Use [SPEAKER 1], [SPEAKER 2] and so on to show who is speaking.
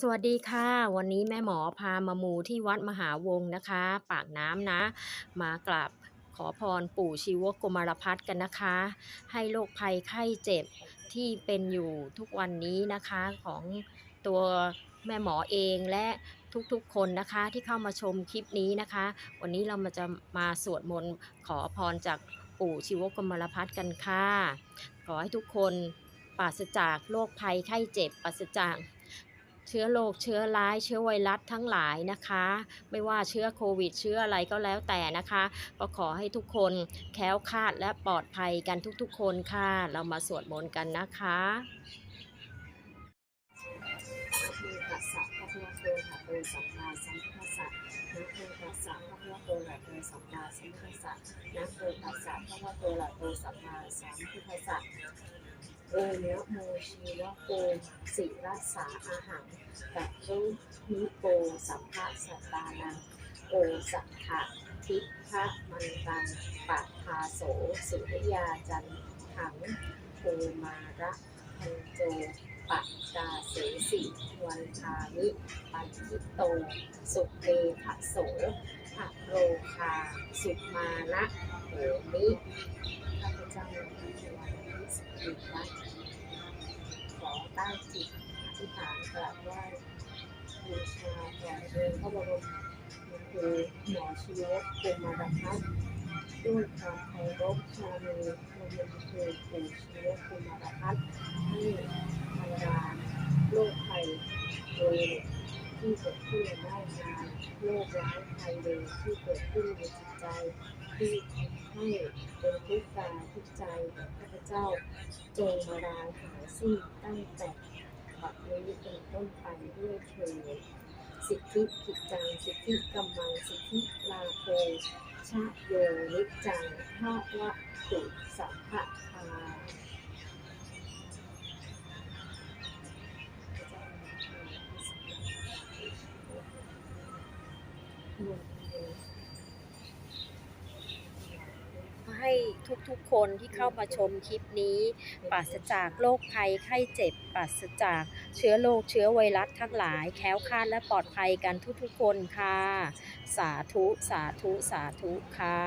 [SPEAKER 1] สวัสดีค่ะ วันนี้แม่หมอพามามูที่วัดมหาวงนะคะ ปากน้ำนะ มากราบขอพรปู่ชีวกมารพัฒกันนะคะ ให้โรคภัยไข้เจ็บที่เป็นอยู่ทุกวันนี้นะคะของตัวแม่หมอเองและทุกๆคนนะคะที่เข้ามาชมคลิปนี้นะคะ วันนี้เรามาจะมาสวดมนต์ขอพรจากปู่ชีวกมารพัฒกันค่ะ ขอให้ทุกคนปราศจากโรคภัยไข้เจ็บปราศจาก เชื้อโรคเชื้อร้ายเชื้อไวรัสทั้งหลายนะคะ ไม่ว่าเชื้อโควิด เชื้ออะไรก็แล้วแต่นะคะ ก็ขอให้ทุกคนแค้วคาดและปลอดภัยกันทุกๆ คนค่ะ เรามาสวดมนต์กันนะคะ
[SPEAKER 2] นะโมตัสสะภะคะวะโตอะระหะโตสัมมาสัมพุทธัสสะนะโมตัสสะภะคะวะโตอะระหะโตสัมมาสัมพุทธัสสะนะโมตัสสะภะคะวะโตอะระหะโตสัมมาสัมพุทธัสสะ โอเนะโมชีวะโกสิรัสสาอาหังตะรุนิโกสัพพะสัตตานังโอสัทธะทิพะมันตังปัทาโสสุริยาจันถังโอมาระพันโจปัจจาเสสิวันทามิปันทิโต สุเตทะโส ภะโรคาสุมานะโหมิข้าพเจ้าในวันที่สิบเอ็ดวัดขอตั้งจิตอธิษฐานกราบไหว้บูชาแด่เดชพระบรมครูหมอชีวกโกมารพัฒน์ด้วยความเคารพชาลีพระบรมครูปู่ชีวกโกมารพัฒน์ให้ เกิดขึ้นในร่างกายโรคร้ายภัยเลยที่เกิดขึ้นในจิตใจที่ให้เป็นทุกข์กายทุกข์ใจของข้าพเจ้า จงมาลายหายสิ้นตั้งแต่บัดนี้เป็นต้นไปด้วยเถิดสิทธิกิจจังสิทธิกำมังสิทธิลาโภชะโยนิจังภาวะตุสัพพะทา
[SPEAKER 1] ให้ทุกๆคนที่เข้ามาชมคลิปนี้ปราศจากโรคภัยไข้เจ็บปราศจากเชื้อโรคเชื้อไวรัสทั้งหลาย แคล้วคลาดและปลอดภัยกันทุกๆคนค่ะ สาธุ สาธุ สาธุค่ะ